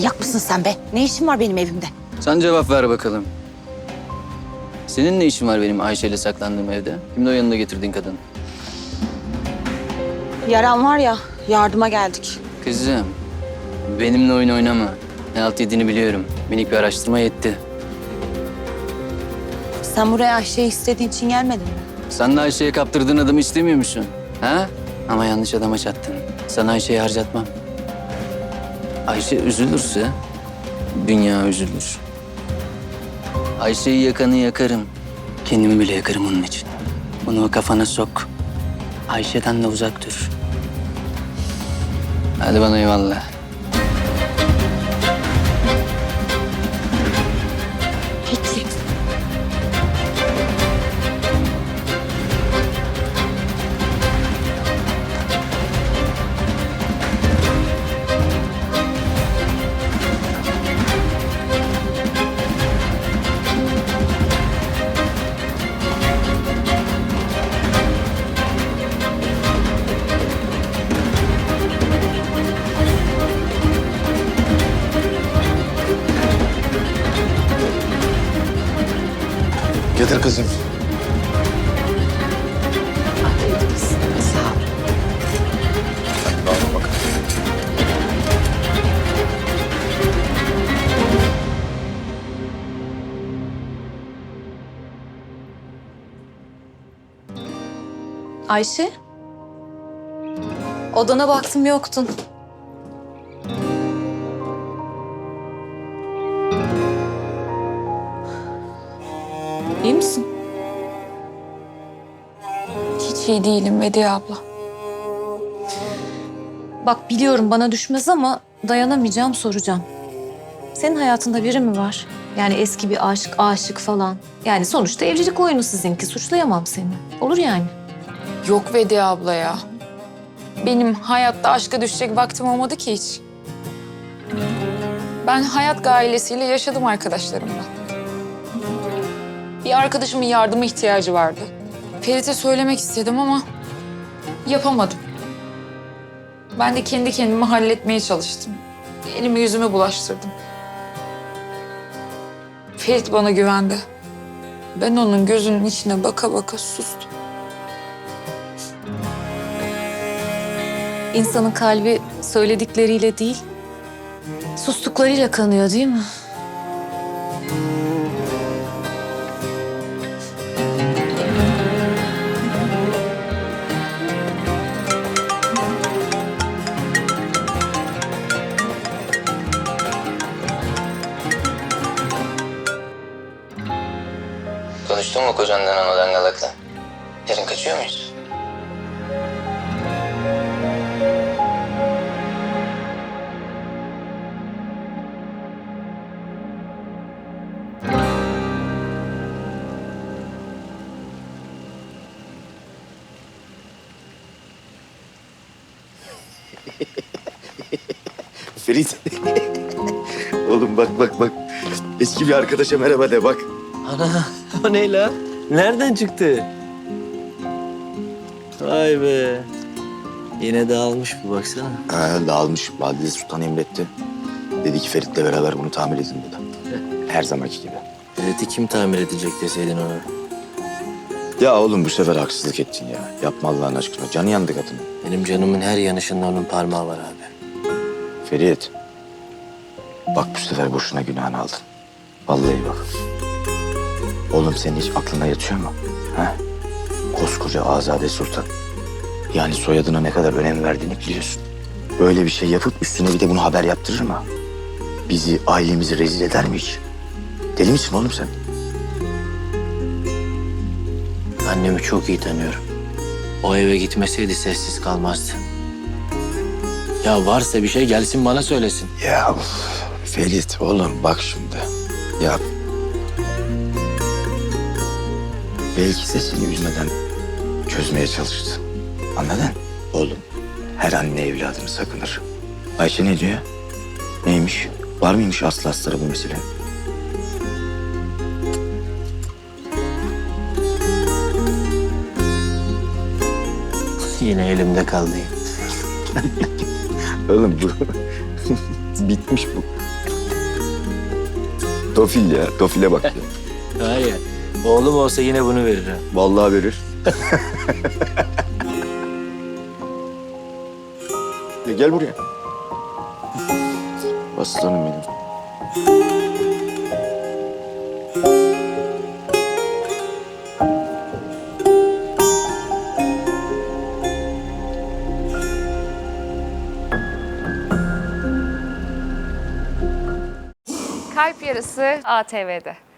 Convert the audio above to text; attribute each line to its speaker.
Speaker 1: Manyak mısın sen be? Ne işin var benim evimde?
Speaker 2: Sen cevap ver bakalım. Senin ne işin var benim Ayşe ile saklandığım evde? Kimdi o yanında getirdiğin kadın?
Speaker 1: Yaran var ya, yardıma geldik.
Speaker 2: Kızım, benimle oyun oynama. Ne alt yediğini biliyorum. Minik bir araştırma yetti.
Speaker 1: Sen buraya Ayşe'yi istediğin için gelmedin mi?
Speaker 2: Sen de Ayşe'ye kaptırdığın adamı istemiyor musun? Ha? Ama yanlış adama çattın. Sana Ayşe'yi harcatmam. Ayşe üzülürse dünya üzülür. Ayşe'yi yakanı yakarım. Kendimi bile yakarım onun için. Bunu kafana sok. Ayşe'den de uzak dur. Hadi bana eyvallah.
Speaker 3: Getir kızım.
Speaker 4: Ayşe? Odana baktım yoktun. İyi misin?
Speaker 5: Hiç iyi değilim Vediye abla.
Speaker 4: Bak biliyorum bana düşmez ama dayanamayacağım soracağım. Senin hayatında biri mi var? Yani eski bir aşk, aşık falan. Yani sonuçta evlilik oyunu sizinki. Suçlayamam seni. Olur yani.
Speaker 5: Yok Vediye abla ya. Benim hayatta aşka düşecek vaktim olmadı ki hiç. Ben hayat gailesiyle yaşadım arkadaşlarımla. Bir arkadaşımın yardıma ihtiyacı vardı. Ferit'e söylemek istedim ama yapamadım. Ben de kendi kendimi halletmeye çalıştım. Elimi yüzüme bulaştırdım. Ferit bana güvendi. Ben onun gözünün içine baka baka sustum.
Speaker 4: İnsanın kalbi söyledikleriyle değil, sustuklarıyla kanıyor değil mi?
Speaker 2: Konuştun mu kocandan o dangalakla? Yarın kaçıyor muyuz?
Speaker 3: Ferit. Oğlum bak bak bak. Eski bir arkadaşa merhaba de bak.
Speaker 6: Ana o ne la? Nereden çıktı? Vay be. Yine dağılmış bu baksana.
Speaker 3: Ha, dağılmış. Valide Sultan emretti. Dedi ki Ferit'le beraber bunu tamir edin dedi. Her zamanki gibi.
Speaker 6: Ferit'i kim tamir edecek deseydin ona.
Speaker 3: Ya oğlum bu sefer haksızlık ettin ya. Yapma Allah'ın aşkına. Canı yandı kadının.
Speaker 6: Benim canımın her yanışında onun parmağı var abi.
Speaker 3: Ferit. Bak bu sefer boşuna günahını aldın. Vallahi bak. Oğlum senin hiç aklına yatıyor mu? Ha? Koskoca Azade Sultan. Yani soyadına ne kadar önem verdiğini biliyorsun. Böyle bir şey yapıp üstüne bir de bunu haber yaptırır mı? Bizi, ailemizi rezil eder mi hiç? Deli misin oğlum sen?
Speaker 6: Annemi çok iyi tanıyorum. O eve gitmeseydi sessiz kalmazdı. Ya varsa bir şey gelsin bana söylesin.
Speaker 3: Ya Ferit oğlum bak şimdi. Ya belki de seni üzmeden çözmeye çalıştı. Anladın? Oğlum her anne evladını sakınır. Ayşe ne diyor? Neymiş? Var mıymış aslı astarı bu mesele?
Speaker 6: Yine elimde kaldı.
Speaker 3: Oğlum bu bitmiş bu. Tofil ya. Tofile bak ya.
Speaker 6: Hayır. Oğlum olsa yine bunu verir ha.
Speaker 3: Vallahi verir. ya gel buraya. Aslanım benim.
Speaker 5: Kalp Yarısı ATV'de.